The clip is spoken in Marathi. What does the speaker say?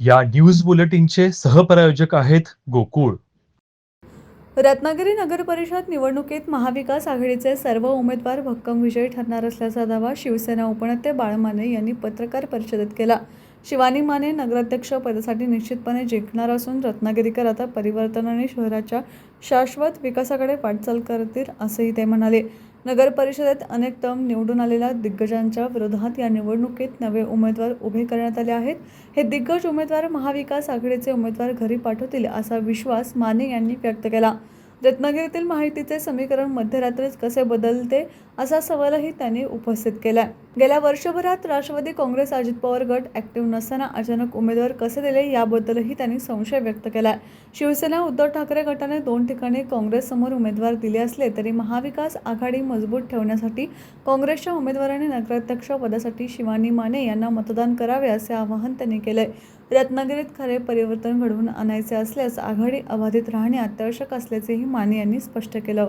या न्यूज बुलेटिनचे सहप्रायोजक आहेत गोकुळ. रत्नागिरी नगर परिषद निवडणुकीत महाविकास आघाडीचे सर्व उमेदवार भक्कम विजयी ठरणार असल्याचा दावा शिवसेना उपनेते बाळ माने यांनी पत्रकार परिषदेत केला. शिवानी माने नगराध्यक्ष पदासाठी निश्चितपणे जिंकणार असून रत्नागिरीकर आता परिवर्तन आणि शहराच्या शाश्वत विकासाकडे वाटचाल करतील असेही ते म्हणाले. नगर परिषदेत अनेक टर्म निवडून आलेल्या दिग्गजांच्या विरोधात या निवडणुकीत नवे उमेदवार उभे करण्यात आले आहेत. हे दिग्गज उमेदवार महाविकास आघाडीचे उमेदवार घरी पाठवतील असा विश्वास माने यांनी व्यक्त केला. रत्नागिरीतील माहितीचे समीकरण मध्यरात्रीच कसे बदलते असा सवालही त्यांनी उपस्थित केला. गेल्या वर्षभरात राष्ट्रवादी काँग्रेस अजित पवार गट ऍक्टिव्ह नसताना अचानक उमेदवार कसे दिले याबद्दलही त्यांनी संशय व्यक्त केला. शिवसेना उद्धव ठाकरे गटाने दोन ठिकाणी काँग्रेससमोर उमेदवार दिले असले तरी महाविकास आघाडी मजबूत ठेवण्यासाठी काँग्रेसच्या उमेदवारांनी नगराध्यक्ष पदासाठी शिवानी माने यांना मतदान करावे असे आवाहन त्यांनी केले. रत्नागिरीत खरे परिवर्तन घडवून आणायचे असल्यास आघाडी अबाधित राहणे अत्यावश्यक असल्याचेही माने यांनी स्पष्ट केलं.